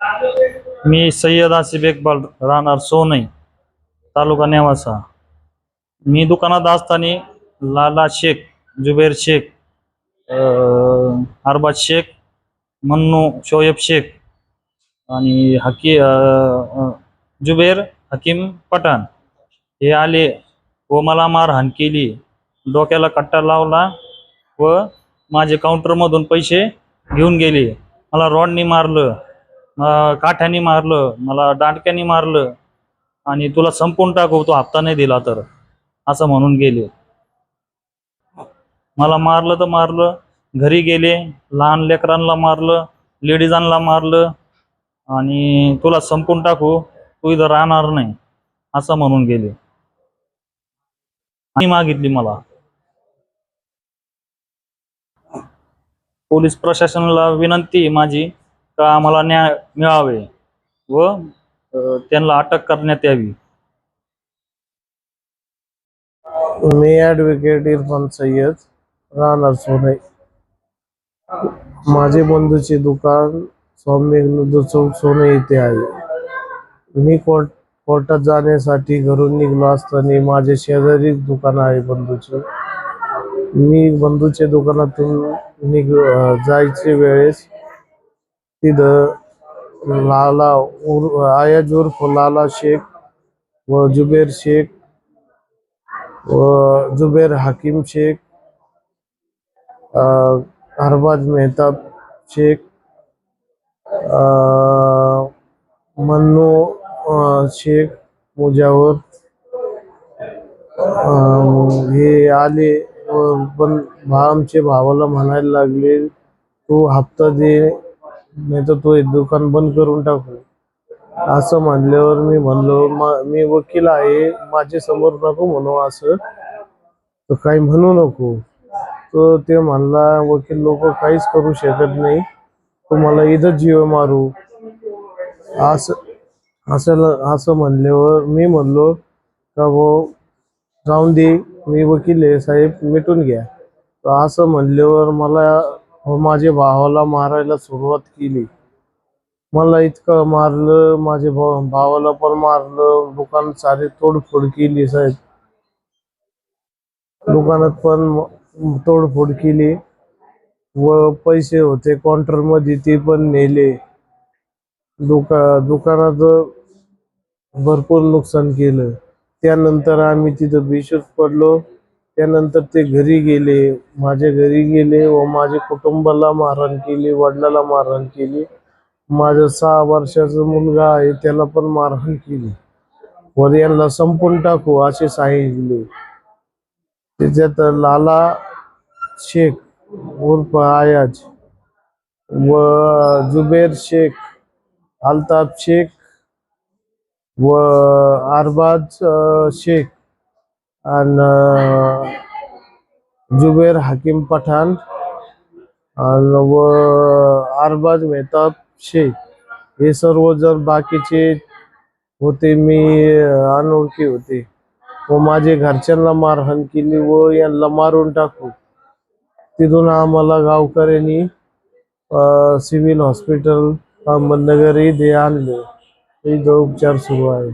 मी सय्यद आसिफ इकबाल राहणार सोनई तालुका नेवासा. मी दुकानात असताना लाला शेख जुबेर शेख अरबाज शेख मन्नू शोएब शेख आणि हकी जुबेर हकीम पठाण. हे आले व मला मारहाण केली. डोक्याला कट्टा लावला व माझे काउंटरमधून पैसे घेऊन गेले. मला रॉडनी मारलं. काठ्याने मारलं मला दांडक्याने मारलं आणि तुला संपून टाकू तो हप्ता नाही दिला तर असं म्हणून गेले. मला मारलं तर मारलं घरी गेले लहान लेकरांना मारलं लेडीजांना मारलं आणि तुला संपून टाकू तू इथं राहणार नाही असं म्हणून गेले. आणि मागितली मला. पोलीस प्रशासनाला विनंती माझी का आम्हाला न्याय मिळावे व त्यांना अटक करण्यात यावी? मी ॲडव्होकेट इरफान सय्यद राहणार सोने. माझे बंधूचे दुकान स्वामी चौक सोने येथे आहे. मी कोर्ट कोर्टात जाण्यासाठी घरून निघलो असताना माझे शेजारी दुकान आहे बंधूचे. मी बंधूच्या दुकानातून निघ जायचे वेळेस तिथं लाला उर आयाज उर्फ लाला शेख व जुबेर शेख व जुबेर हकीम शेख हरबाज मेहताब शेख मन्नू शेख मुजावर हे आले व पण भा आमचे भावाला म्हणायला लागले तू हप्ता दे नाही तर तो हे दुकान बंद करून टाकू. असं म्हणल्यावर मी म्हणलो "मा- मी वकील आहे माझ्यासमोर नको म्हणू असं. तर काही म्हणू नको. तर ते म्हणला वकील लोक काहीच करू शकत नाही. तुम्हाला इथं जीव मारू. असं असं असं म्हणल्यावर मी म्हणलो का भाऊ जाऊन दे. मी वकील आहे साहेब मिटून घ्या. तर असं म्हणल्यावर मला व माझ्या भावाला मारायला सुरुवात केली. मला इतकं मारलं माझ्या भाव भावाला पण मारलं. दुकान सारे तोडफोड केली साहेब. दुकानात पण तोडफोड केली. व पैसे होते काउंटरमध्ये ते पण नेले. दुका दुकानात भरपूर नुकसान केलं. त्यानंतर आम्ही तिथं बेशूच पडलो. त्यानंतर ते घरी गेले माझ्या घरी गेले व माझ्या कुटुंबाला मारहाण केली वडिलाला मारहाण केली. माझा सहा वर्षाचा मुलगा आहे त्याला पण मारहाण केली. व यांना संपून टाकू असे सांगितले. त्याच्यात लाला शेख उर्फ आयाज व जुबेर शेख अल्ताफ शेख व अरबाज शेख आणि जुबेर हाकीम पठाण आणि व अरबाज मेहताब शेख. हे सर्व जर बाकीचे होते मी अनोळखी होते. व माझे घरच्यांना मारहाण केली व यांना मारून टाकू. तिथून आम्हाला गावकऱ्यांनी सिव्हिल हॉस्पिटल अहमदनगर इथे आणले. इथं उपचार सुरू आहे.